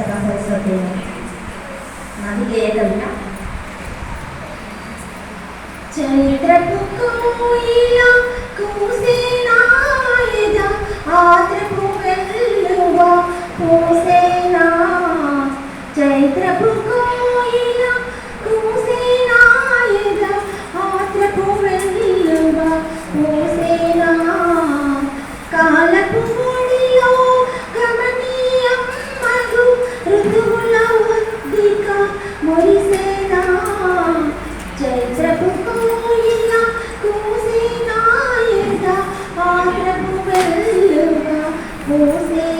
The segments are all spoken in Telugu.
సదాశైశ్వర్యం నవిలేదన్న చరిత్రకు కోయిలా Oh,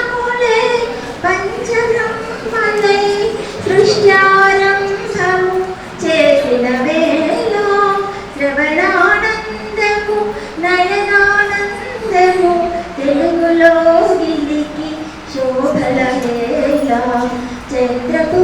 దిక్కులో గిలికి శోభల చంద్రపు